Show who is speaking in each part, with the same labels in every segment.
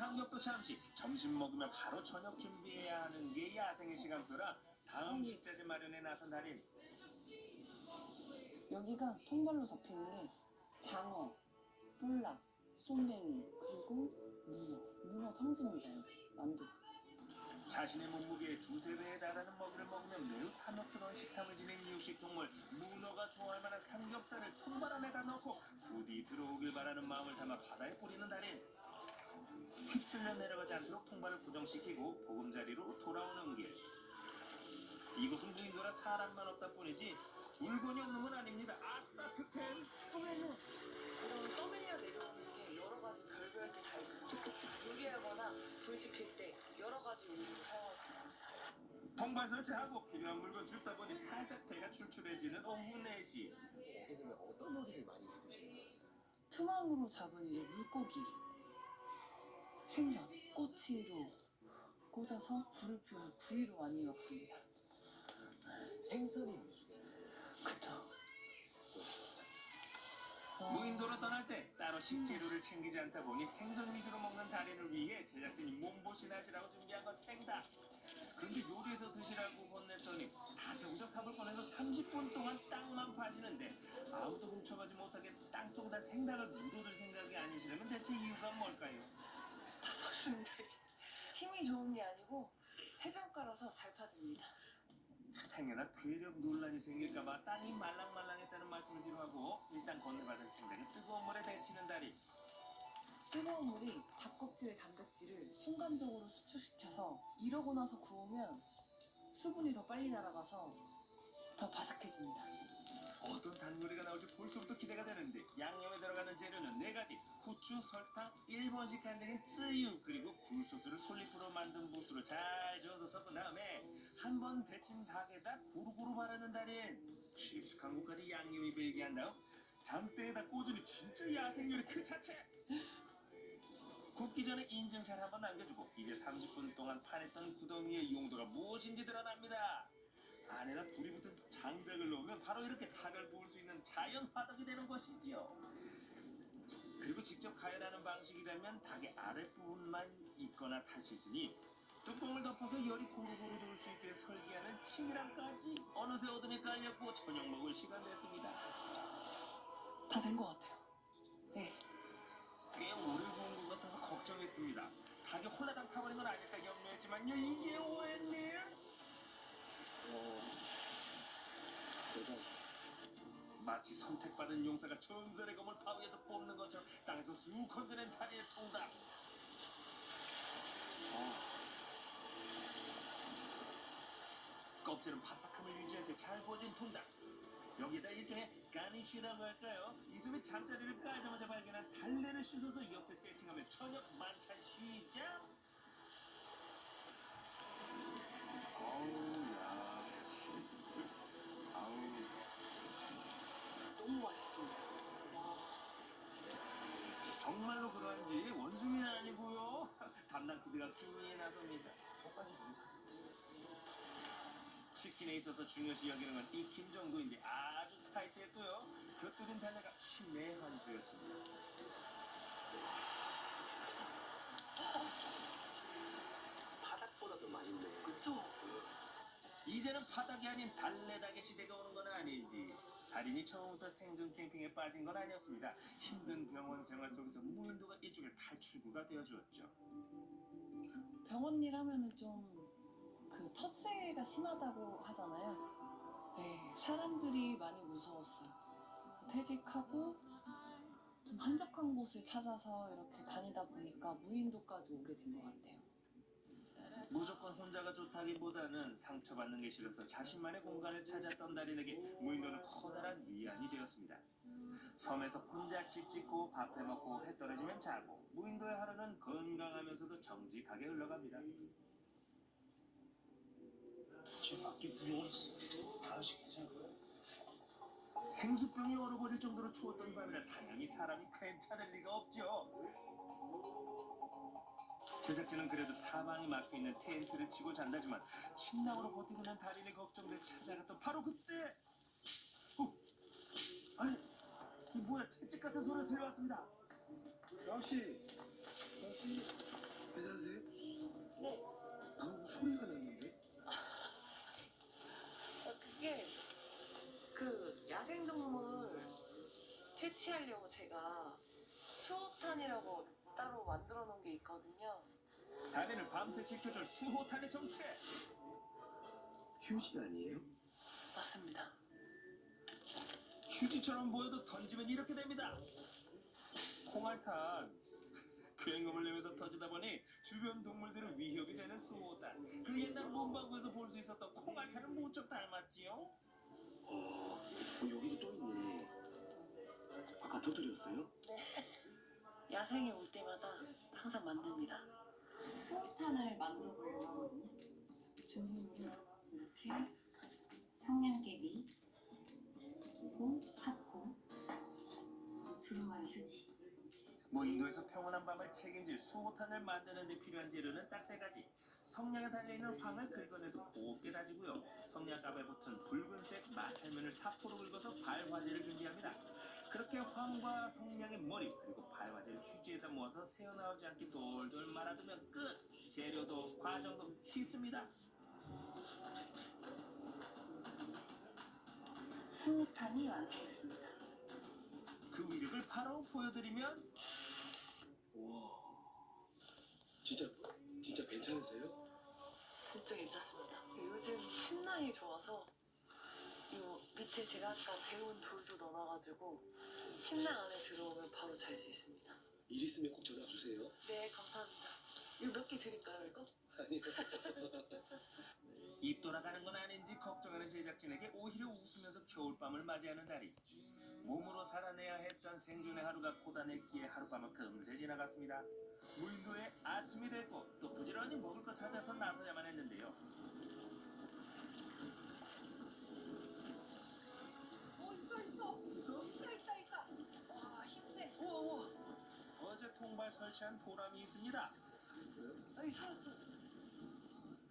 Speaker 1: 간격도 잠시 점심 먹으면 바로 저녁 준비해야 하는 게 야생의 시간표라 다음 식자재 마련에 나선 달인
Speaker 2: 여기가 통발로 잡히는 게 장어, 볼락, 쏨뱅이 그리고 문어. 문어. 여기 만두.
Speaker 1: 자신의 몸무게의 두세 배에 달하는 먹이를 먹으면 매우 탐욕스러운 식탐을 지닌 육식 동물 문어가 좋아할 만한 삼겹살을 통발 안에다 넣고 부디 들어오길 바라는 마음을 담아 바다에 뿌리는 달인 휩쓸려 내려가지 않도록 통발을 고정시키고 보금자리로 돌아오는 길 이곳은 무인도라 사람만 없다 뿐이지 물건이 없는 건 아닙니다 아싸 특템
Speaker 2: 처음에는 이런 떠밀려 내려오는 게 여러 가지 별별 게다 있어요. 요리하거나 불 지필 때 여러 가지 요리를 사용할 수 있습니다.
Speaker 1: 통발 설치하고 필요한 물건 줍다 보니 살짝 배가 출출해지는 오후 4시
Speaker 3: 그러면 어떤 요리를 많이 거예요?
Speaker 2: 투망으로 잡은 이제 물고기, 생선, 꼬치로 꽂아서 불을 피워서 구이로 많이 먹습니다.
Speaker 3: 생선이
Speaker 2: 그쵸.
Speaker 1: 무인도로 떠날 때 따로 식재료를 챙기지 않다 보니 생선 위주로 먹는 달인을 위해 제작진이 몸보신 하시라고 준비한 건 생닭. 그런데 요리해서 드시라고 혼냈더니 다정적 삽을 꺼내서 30분 동안 땅만 파시는데 아무도 훔쳐가지 못하게 땅속에다 생닭을 묻어둘 생각이 아니시라면 대체 이유가 뭘까요?
Speaker 2: 맞습니다. 힘이 좋은 게 아니고 해변가라서 잘 파집니다.
Speaker 1: 행여나 괴력 논란이 생길까봐 땅이 말랑말랑했다는 말씀을 뒤로하고 일단 건네받은 생닭을 뜨거운 물에 데치는 달인.
Speaker 2: 뜨거운 물이 닭껍질 단백질을 순간적으로 수축시켜서 이러고 나서 구우면 수분이 더 빨리 날아가서 더 바삭해집니다.
Speaker 1: 어떤 단요리가 나올지 벌써부터 기대가 되는데 양념에 들어가는 재료는 네 가지. 후추, 설탕, 일본식 간장인 쯔유 그리고 굴소스를 솔잎으로 만든 무스로 잘 저어서 섞은 다음에 한 번 데친 닭에다 고루고루 바르는 달인. 깊숙한 곳까지 양념이 배이게 한 다음 잠대에다 꽂으니 진짜 야생요리 그 자체. 굽기 전에 인증샷 한번 남겨주고 이제 30분 동안 파냈던 구덩이의 용도가 무엇인지 드러납니다 장작을 넣으면 바로 이렇게 닭을 구울 수 있는 자연 화덕이 되는 것이지요. 그리고 직접 가열하는 방식이라면 닭의 아랫부분만 익거나 탈 수 있으니 뚜껑을 덮어서 열이 고루고루 돌 수 있게 설계하는 치밀함까지 어느새 어둠에 깔렸고 저녁 먹을 시간 됐습니다.
Speaker 2: 다 된 것 같아요. 네.
Speaker 1: 꽤 오래 구운 것 같아서 걱정했습니다. 닭이 홀라당 타버린 건 아닐까 염려했지만요 이게 오했네
Speaker 3: 어, 대단.
Speaker 1: 마치 선택받은 용사가 전설의 검을 바위에서 뽑는 것처럼 땅에서 쑥 건져낸 다리의 통닭. 껍질은 바삭함을 유지한 채 잘 구워진 통닭. 여기에다 일종의 가니쉬라고 할까요? 이숨에 잠자리를 까자마자 발견한 달래를 씻어서 옆에 세팅하면 저녁 만찬 시작! 어우, 정말로 그런지 원숭이는 아니고요. 담당 PD가 킹리에 나섭니다. 치킨에 있어서 중요시 여기는 건 익힘 정도인데 아주 타이트했고요. 곁들인 달래가 신의 한수였습니다.
Speaker 3: 바닥보다도 맛있네.
Speaker 2: 그쵸?
Speaker 1: 이제는 바닥이 아닌 달래닭의 시대가 오는 건 아닌지 달인이 처음부터 생존 캠핑에 빠진 건 아니었습니다. 힘든 병원 생활 속에서 무인도가 일종의 탈출구가 되어주었죠.
Speaker 2: 병원 일 하면은 좀 그 텃세가 심하다고 하잖아요. 네, 사람들이 많이 무서웠어요. 퇴직하고 좀 한적한 곳을 찾아서 이렇게 다니다 보니까 무인도까지 오게 된 것 같아요.
Speaker 1: 무조건 혼자가 좋다기보다는 상처받는 게 싫어서 자신만의 공간을 찾았던 달인에게 무인도는 커다란 위안이 되었습니다. 섬에서 혼자 집 짓고 밥 해먹고 해 떨어지면 자고 무인도의 하루는 건강하면서도 정직하게 흘러갑니다.
Speaker 3: 지금 밖에 했어. 아저씨 괜찮을까요?
Speaker 1: 생수병이 얼어버릴 정도로 추웠던 밤이라 당연히 사람이 괜찮을 리가 없죠. 제작진은 그래도 사방이 막혀 있는 텐트를 치고 잔다지만 침낭으로 버티고 난 다리를 걱정돼 찾아갔던 바로 그때 어? 아니 이 뭐야 채찍 같은 소리가 들려왔습니다 역시 역시 괜찮으세요? 네.
Speaker 3: 아무 소리가 났는데? 아, 그게
Speaker 2: 그 야생동물 퇴치하려고 제가 수호탄이라고 따로 만들어 놓은 게 있거든요.
Speaker 1: 다리를 밤새 지켜줄 수호탄의 정체.
Speaker 3: 휴지 아니에요?
Speaker 2: 맞습니다.
Speaker 1: 휴지처럼 보여도 던지면 이렇게 됩니다. 콩알탄. 굉음을 내면서 터지다 보니 주변 동물들은 위협이 되는 수호탄. 그 옛날 문방구에서 볼 수 있었던 콩알탄을 무척 닮았지요.
Speaker 3: 어, 여기도 또 있네. 아까 터뜨렸어요?
Speaker 2: 야생이 올 때마다 항상 만듭니다.
Speaker 4: 수호탄을 만들어 보려고 하거든요. 준비물은 이렇게 성냥개비, 그리고 팝콘, 두루마리 휴지.
Speaker 1: 무인도에서 평온한 밤을 책임질 수호탄을 만드는 데 필요한 재료는 딱 세 가지. 성냥에 달려있는 황을 긁어내서 곱게 다지고요. 성냥갑에 붙은 붉은색 마찰면을 사포로 긁어서 발화제를 준비합니다. 그렇게 황과 성냥의 머리 그리고 발화제를 휴지에다 모아서 새어나오지 않게 돌돌 말아두면 끝! 재료도 과정도 쉽습니다.
Speaker 2: 수호탄이 완성됐습니다.
Speaker 1: 그 위력을 바로 보여드리면
Speaker 3: 우와. 진짜, 진짜 괜찮으세요?
Speaker 2: 진짜 괜찮습니다. 요즘 심랑이 좋아서 요 밑에 제가 아까 배운 돌도 넣어놔가지고 심랑 안에 들어오면 바로 잘 수 있습니다.
Speaker 3: 일 있으면 꼭 전화 주세요.
Speaker 2: 네, 감사합니다. 이거 몇 개 드릴까요, 이거?
Speaker 3: 아니요.
Speaker 1: 입 돌아가는 건 아닌지 걱정하는 제작진에게 오히려 웃으면서 겨울밤을 맞이하는 날이 몸으로 살아내야 했던 생존의 하루가 고단했기에 하룻밤은 금세 지나갔습니다. 무인도에 아침이 됐고 또 부지런히 먹을 것 찾아서 나서야만 했는데요. 통발 설치한 보람이 있습니다.
Speaker 2: 아이, 살았죠.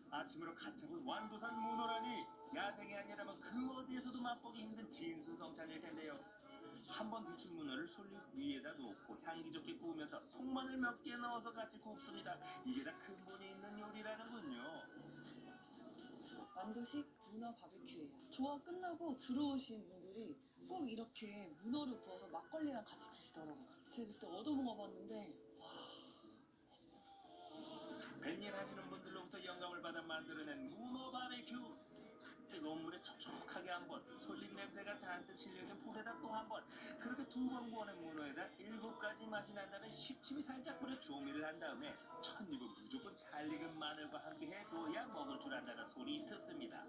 Speaker 1: 아침으로 가차고 완도산 문어라니 야생이 아니라면 그 어디에서도 맛보기 힘든 진수성찬일 텐데요. 한번 데친 문어를 솔잎 위에다 놓고 향기 좋게 구우면서 통마늘 몇 개 넣어서 같이 굽습니다. 이게 다 근본이 있는 요리라는군요.
Speaker 2: 만도식 문어 바비큐예요. 조화 끝나고 들어오신 분들이 꼭 이렇게 문어를 구워서 막걸리랑 같이 드시더라고요. 제가 그때 얻어 먹어봤는데 와
Speaker 1: 뱃일 하시는 분들로부터 영감을 받아 만들어낸 문어 바베큐. 뜨거운 물에 촉촉하게 한 번, 솔잎 냄새가 잔뜩 실려있는 불에다 또 한 번, 그렇게 두 번 구워낸 문어에다 일곱 가지 맛이 난다는 십침이 살짝 뿌려 조미를 한 다음에 첫 입은 무조건 잘 익은 마늘과 함께 해줘야 먹을 줄 안다는 소리 듣습니다.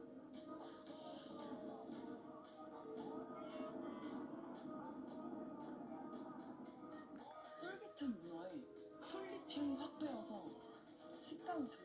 Speaker 2: pounds